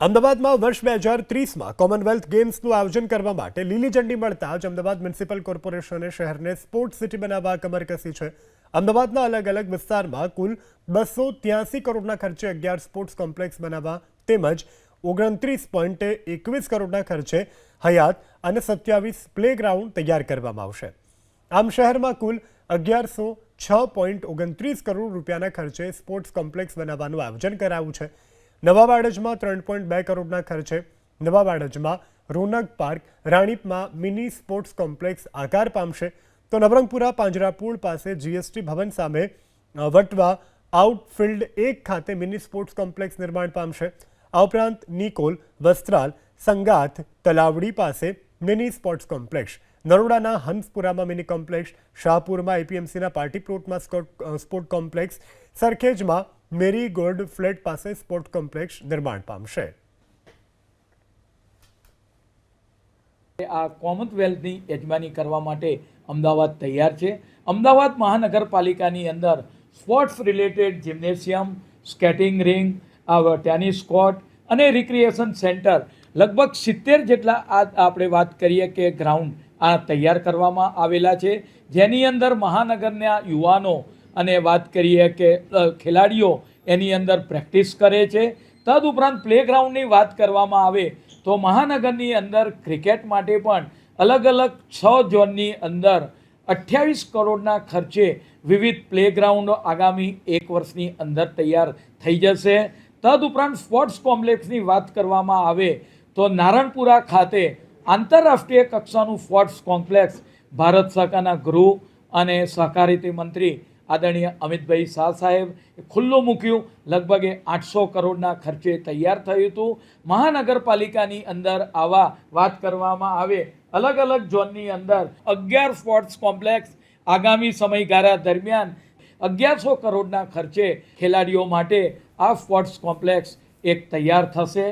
અમદાવાદમાં વર્ષ બે હજાર ત્રીસમાં કોમનવેલ્થ ગેમ્સનું આયોજન કરવા માટે લીલી ઝંડી મળતા જ અમદાવાદ મ્યુનિસિપલ કોર્પોરેશને શહેરને સ્પોર્ટ્સ સિટી બનાવવા કમર કસી છે. અમદાવાદના અલગ અલગ વિસ્તારમાં કુલ બસો ત્યાસી કરોડના ખર્ચે અગિયાર સ્પોર્ટ્સ કોમ્પ્લેક્સ બનાવવા તેમજ ઓગણત્રીસ પોઈન્ટ એકવીસ કરોડના ખર્ચે હયાત અને સત્યાવીસ પ્લેગ્રાઉન્ડ તૈયાર કરવામાં આવશે. આમ શહેરમાં કુલ અગિયારસો છ પોઈન્ટ ઓગણત્રીસ કરોડ રૂપિયાના ખર્ચે સ્પોર્ટ્સ કોમ્પ્લેક્સ બનાવવાનું આયોજન કરાયું છે. નવા વાડજમાં ત્રણ પોઈન્ટ બે કરોડના ખર્ચે નવા વાડજમાં રોનક પાર્ક, રાણીપમાં મિની સ્પોર્ટ્સ કોમ્પ્લેક્સ આકાર પામશે. તો નવરંગપુરા પાંજરાપુળ પાસે જીએસટી ભવન સામે વટવા આઉટફિલ્ડ એક ખાતે મિની સ્પોર્ટ્સ કોમ્પ્લેક્સ નિર્માણ પામશે. આ ઉપરાંત નિકોલ વસ્ત્રાલ સંગાથ તલાવડી પાસે મિની સ્પોર્ટ્સ કોમ્પ્લેક્સ. નરોડાના હંસપુરામાં મિની કોમ્પ્લેક્સ, શાહપુરમાં એપીએમસીના પાર્ટી પ્લોટમાં સ્પોર્ટ કોમ્પ્લેક્સ, સરખેજમાં મેરી ગોલ્ડ ફ્લેટ પાસે સ્પોર્ટ કોમ્પ્લેક્સ નિર્માણ પામશે. આ કોમનવેલ્થની યજમાની કરવા માટે અમદાવાદ તૈયાર છે. અમદાવાદ મહાનગરપાલિકાની અંદર sports related gymnasium, skating ring tennis court અને રિક્રિએશન સેન્ટર લગભગ સિત્તેર જેટલા આ, આપણે વાત કરીએ કે ગ્રાઉન્ડ આ તૈયાર કરવામાં આવેલા છે. જેની અંદર મહાનગરના યુવાનો અને વાત કરીએ કે ખેલાડીઓ એની અંદર પ્રેક્ટિસ કરે છે. તદુપરાંત પ્લેગ્રાઉન્ડની વાત કરવામાં આવે તો મહાનગરની અંદર ક્રિકેટ માટે પણ અલગ અલગ છ ઝોનની અંદર અઠ્યાવીસ કરોડના ખર્ચે વિવિધ પ્લેગ્રાઉન્ડ આગામી એક વર્ષની અંદર તૈયાર થઈ જશે. તદુપરાંત સ્પોર્ટ્સ કોમ્પ્લેક્સની વાત કરવામાં આવે તો નારણપુરા ખાતે આંતરરાષ્ટ્રીય કક્ષાનું સ્પોર્ટ્સ કોમ્પ્લેક્સ ભારત સરકારના ગૃહ અને સહકારિતા મંત્રી આદરણીય અમિતભાઈ શાહ સાહેબ ખુલ્લું મૂક્યું. લગભગ આઠસો કરોડના ખર્ચે તૈયાર થયું હતું. મહાનગરપાલિકાની અંદર આવા વાત કરવામાં આવે, અલગ અલગ ઝોનની અંદર અગિયાર સ્પોર્ટ્સ કોમ્પ્લેક્સ આગામી સમયગાળા દરમિયાન અગિયારસો કરોડના ખર્ચે ખેલાડીઓ માટે આ સ્પોર્ટ્સ કોમ્પ્લેક્સ એક તૈયાર થશે.